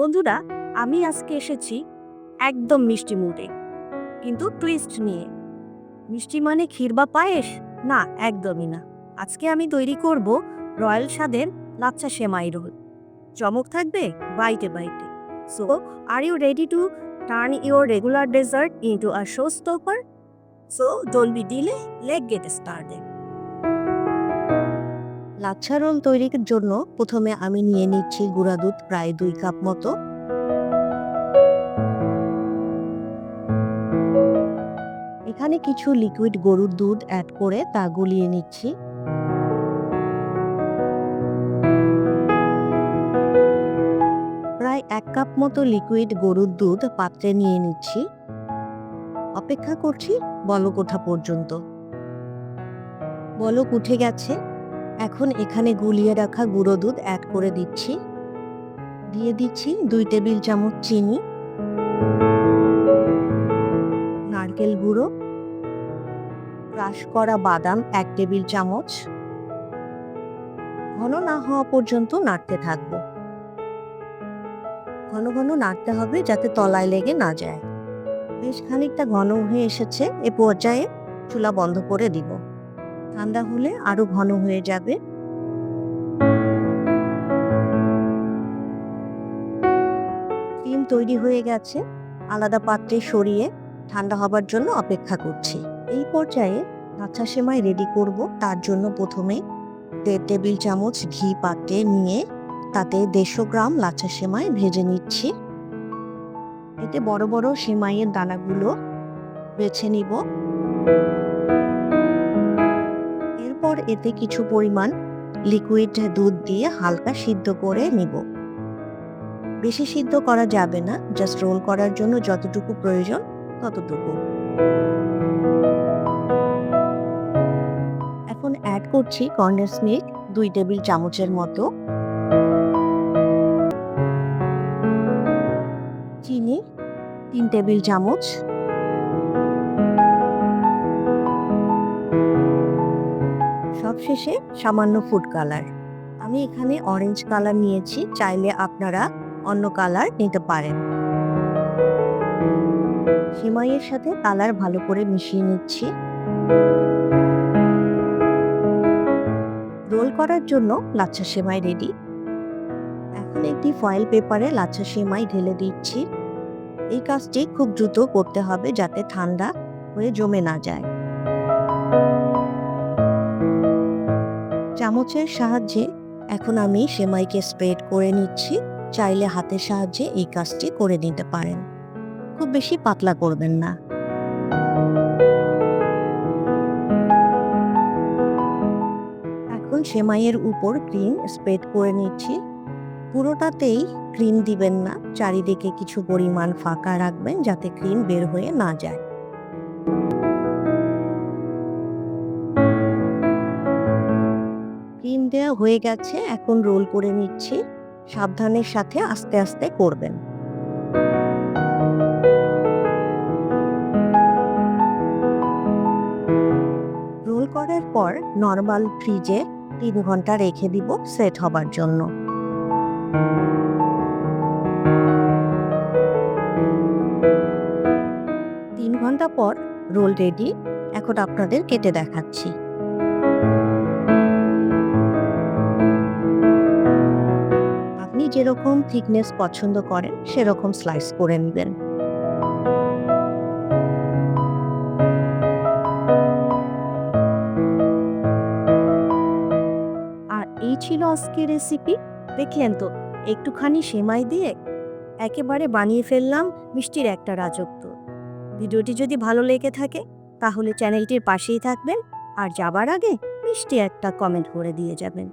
বন্ধুরা, আমি আজকে এসেছি একদম মিষ্টি মুডে। কিন্তু টুইস্ট নিয়ে। মিষ্টি মানে ক্ষীর বা পায়েস? না, একদমই না। আজকে আমি তৈরি করব রয়্যাল স্বাদের লাচ্ছা সেমাই রোল। চমক থাকবে বাইটে বাইটে। So are you ready to turn your regular dessert into a show stopper so don't be delay let get started lachha roll তৈরির জন্য প্রথমে আমি নিয়ে নিচ্ছি গুঁড়া দুধ প্রায় দুই কাপ মতো। এখানে কিছু লিকুইড গরুর দুধ অ্যাড করে তা গুলিয়ে নিচ্ছি। প্রায় এক কাপ মতো লিকুইড গরুর দুধ পাত্রে নিয়ে নিচ্ছি। অপেক্ষা করছি বলক ওঠা পর্যন্ত। বলক উঠে গেছে। এখন এখানে গুলিয়ে রাখা গুঁড়ো দুধ অ্যাড করে দিচ্ছি। দিয়ে দিচ্ছি দুই টেবিল চামচ চিনি। নারকেল গুঁড়ো। ক্রাশ করা বাদাম এক টেবিল চামচ। ঘন না হওয়া পর্যন্ত নাড়তে থাকব। ঘন ঘন নাড়তে হবে যাতে তলায় লেগে না যায়। বেশ খানিকটা ঘন হয়ে এসেছে, এ পর্যায়ে চুলা বন্ধ করে দিব। ঠান্ডা হলে আরও ঘন হয়ে যাবে। ক্রিম তৈরি হয়ে গেছে, আলাদা পাত্রে সরিয়ে ঠান্ডা হবার জন্য অপেক্ষা করছি। এই পর্যায়ে লাচ্ছা সেমাই রেডি করব, তার জন্য প্রথমে দেড় টেবিল চামচ ঘি পাত্রে নিয়ে তাতে দেড়শো গ্রাম লাচ্ছা সেমাই ভেজে নিচ্ছি। এতে বড় বড় সেমাইয়ের দানাগুলো বেছে নিব। এতে কিছু পরিমাণ লিকুইড দুধ দিয়ে হালকা সিদ্ধ করে নিব। বেশি সিদ্ধ করা যাবে না জাস্ট রোল করার জন্য যতটুকু প্রয়োজন ততটুকু। এখন অ্যাড করছি কন্ডেন্স মিল্ক দুই টেবিল চামচের মতো। চিনি তিন টেবিল চামচ। সবশেষে সামান্য ফুড কালার আমি এখানে অরেঞ্জ কালার নিয়েছি, চাইলে আপনারা অন্য কালার নিতে পারেন। সিমাইয়ের সাথে কালার ভালো করে মিশিয়ে নিচ্ছি। রোল করার জন্য লাচ্ছা সেমাই রেডি এখন একটি ফয়েল পেপারে লাচ্ছা সেমাই ঢেলে দিচ্ছি। এই কাজটি খুব দ্রুত করতে হবে যাতে ঠান্ডা হয়ে জমে না যায়। চামচের সাহায্যে এখন আমি সেমাইকে স্প্রেড করে নিচ্ছি, চাইলে হাতের সাহায্যে এই কাজটি করে নিতে পারেন। খুব বেশি পাতলা করবেন না। এখন সেমাইয়ের উপর ক্রিম স্প্রেড করে নিচ্ছি। পুরোটাতেই ক্রিম দিবেন না, চারিদিকে কিছু পরিমাণ ফাঁকা রাখবেন যাতে ক্রিম বের হয়ে না যায়। দেওয়া হয়ে গেছে, এখন রোল করে নিচ্ছি। সাবধানের সাথে আস্তে আস্তে করবেন। রোল করার পর নর্মাল ফ্রিজে তিন ঘণ্টা রেখে দিব সেট হবার জন্য। তিন ঘণ্টা পর রোল রেডি। এখন আপনাদের কেটে দেখাচ্ছি। যেরকম থিকনেস পছন্দ করেন, সেরকম স্লাইস করে নেবেন। আর এই ছিল আজকের রেসিপি দেখলেন তো, একটুখানি সেমাই দিয়ে একেবারে বানিয়ে ফেললাম মিষ্টির একটা রাজত্ব। ভিডিওটি যদি ভালো লেগে থাকে, তাহলে চ্যানেলটির পাশেই থাকবেন, আর যাবার আগে মিষ্টি একটা কমেন্ট করে দিয়ে যাবেন।